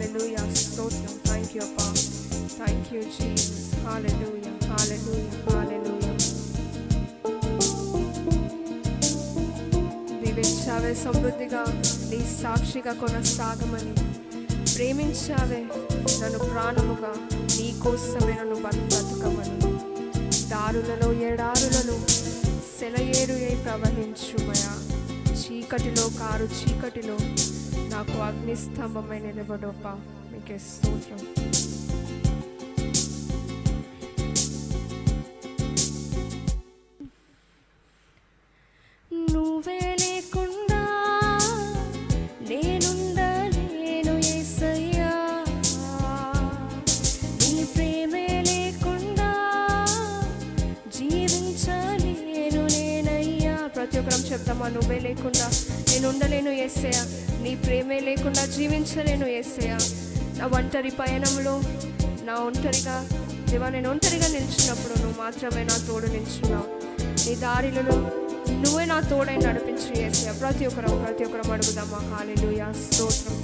Hallelujah. స్తోత్రం thank you అప్పా thank you Jesus. Hallelujah. Hallelujah. Hallelujah. దీవించావే సమృద్ధిగా నీ సాక్షిగా కొనసాగమని ప్రేమించావే నన్ను ప్రాణముగా నీ కోసమే నన్ను బతుకమని దారులలో ఎడారులను సెలయేరు ప్రవహించుమయా చీకటిలో కారు చీకటిలో నాకు అగ్నిస్తంభమైన నిలబడోపా మీకే స్తోత్రం. ఒక్కరం నువ్వే లేకుండా. నేను ఉండలేను యేసయ్యా నీ ప్రేమే లేకుండా జీవించలేను యేసయ్యా నా ఒంటరి పయనంలో నా ఒంటరిగా దేవా నేను ఒంటరిగా నిలిచినప్పుడు నువ్వు మాత్రమే నా తోడు నిలిచినావు నీ దారిలో నువ్వే నా తోడై నడిపించి యేసయ్యా ప్రతి ఒక్కరం ప్రతి ఒక్కరం అడుగుదామా? హాలెలూయా స్తోత్రం.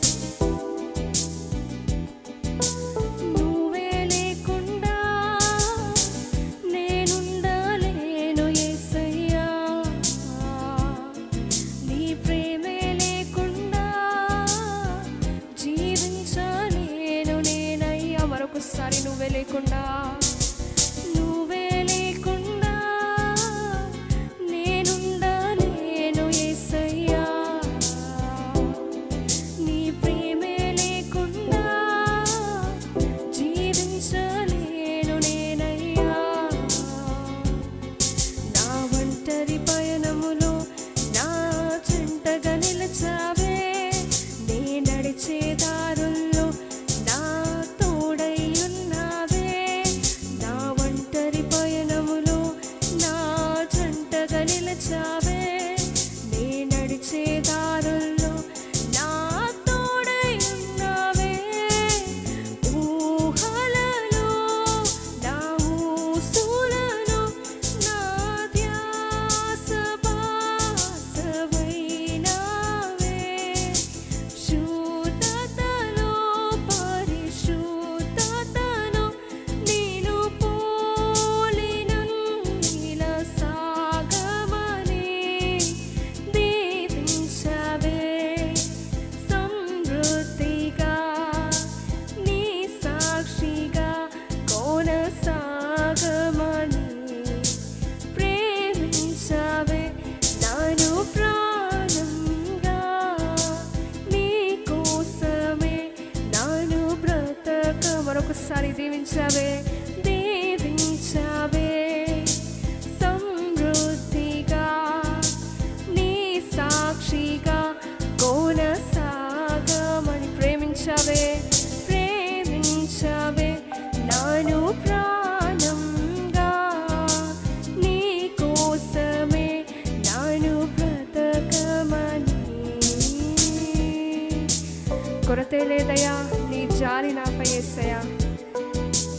కొరతే లేదయా నీ జాలి నాపై ఎస్సయా?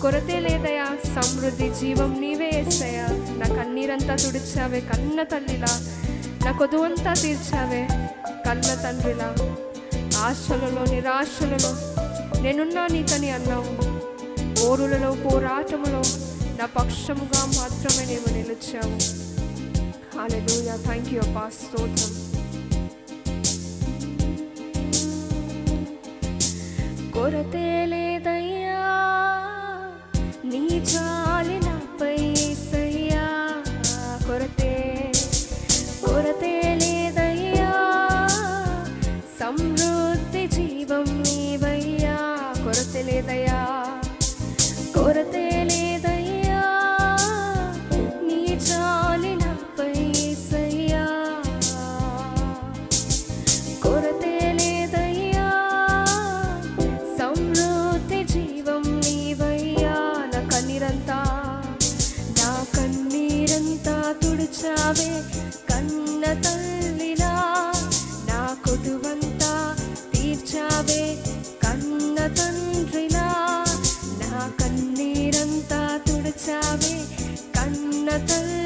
కొరతే లేదయా సమృద్ధి జీవం నీవే ఎస్సయా? నా కన్నీరంతా తుడిచావే కన్న తల్లిలా నా కొదువంతా తీర్చావే కన్న తండ్రిలా. ఆశలలో నిరాశలలో నేనున్నా నీకని అన్నావు. ఓరులలో పోరాటములో నా పక్షముగా మాత్రమే నీవు నిలిచావు. హాలెలూయా థ్యాంక్ యూ అప్పా స్తోత్రం కొరతే లేదయ్యా నీ చా together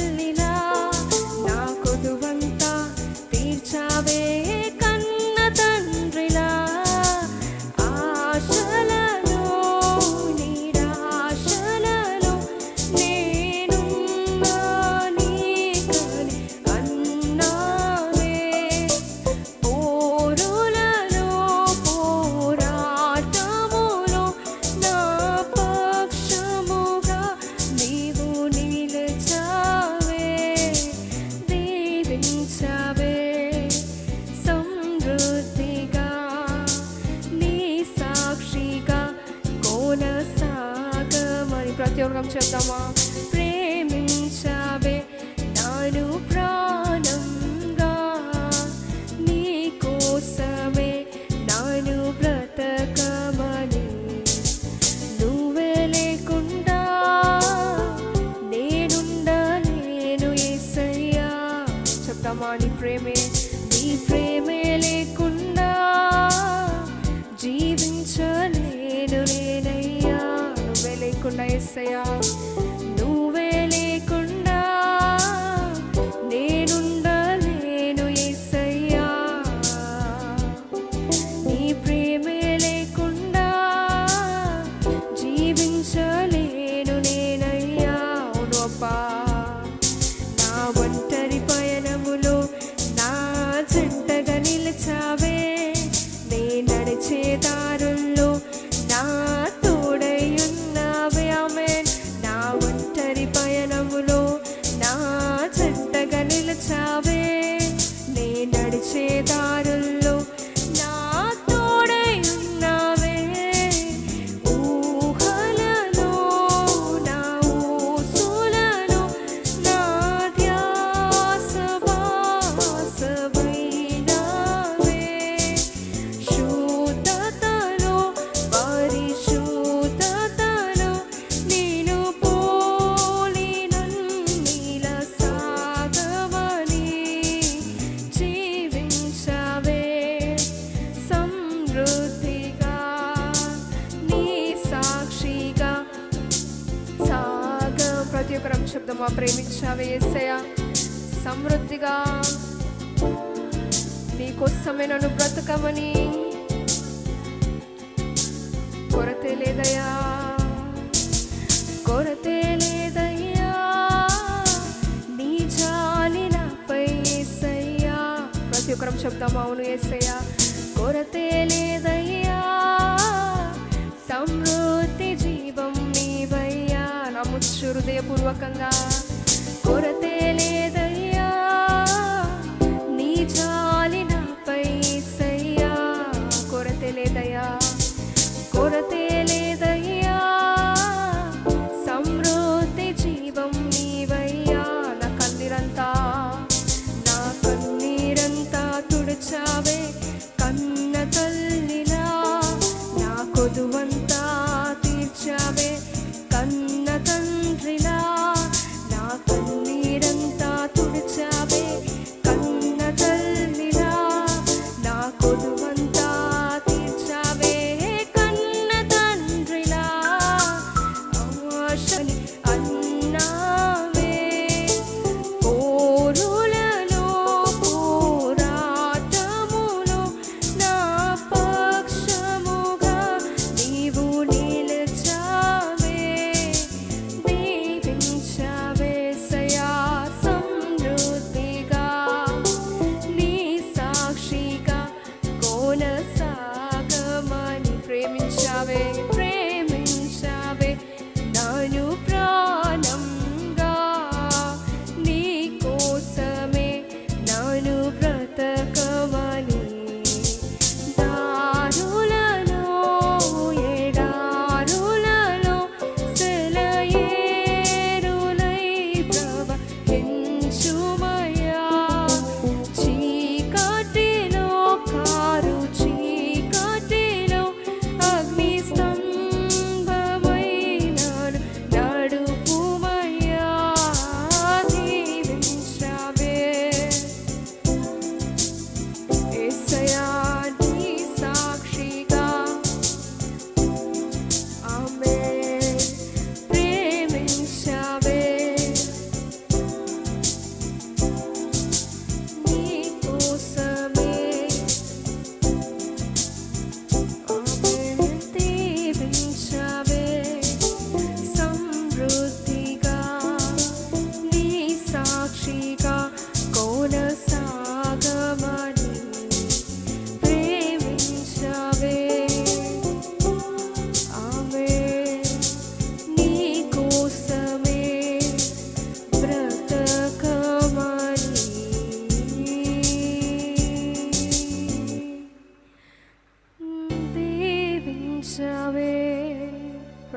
సాగమని ప్రతి ఒక్కరం చెప్దామా? ప్రేమించావే నాను ప్రాణంగా నీ కోసమే నాను బ్రతకమని. నువ్వే లేకుండా నేనుండా ఏసయ్యా. చెప్దామా నీ ప్రేమే? నీ ప్రేమే లేకుండా Sayal. Uh, పరం శబ్దమా ప్రేమించావే ఏసయ సమృద్ధిగా నీకోసమే నన్ను బ్రతకమని కొరతే లేదయా కొరతే లేదయ్యా నీ జాలి నాపై ఏసయ్యా. ప్రతి ఒక్కరం శబ్దం అవును ఏసయ్యా కొరతే లేదయ్యా సమృద్ధి స్తోత్రించవచ్చు హృదయపూర్వకంగా కొరతే లేదయ్యా. నీ జాలి నాపై సయ్యా. కొరతే లేదయ్యా. Chávez.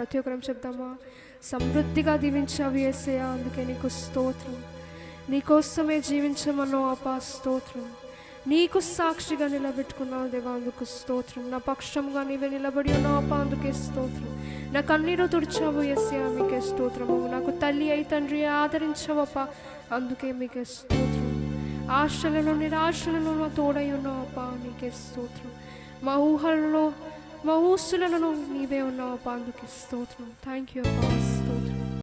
ప్రతి ఒక్కరం చెప్దామా సమృద్ధిగా దీవించావు ఏసయా అందుకే నీకు స్తోత్రం. నీకోసమే జీవించమన్నో అపా స్తోత్రం. నీకు సాక్షిగా నిలబెట్టుకున్నావు దేవా అందుకు స్తోత్రం. నా పక్షంగా నీవే నిలబడి ఉన్నావు అపా అందుకే స్తోత్రం. నా కన్నీరు తుడిచావు ఎస్యా మీకే స్తోత్రము. నాకు తల్లి అయి తండ్రి ఆదరించవప్ప అందుకే మీకే స్తోత్రం. ఆశలలో నిరాశలలో నా తోడై ఉన్నావు అప్ప మీకే స్తోత్రం. మా ఊహల్లో మా ఊసులను నీవే ఉన్నావు. అప్ప అందుకే స్తోత్రం. థ్యాంక్ యూ అప్ప.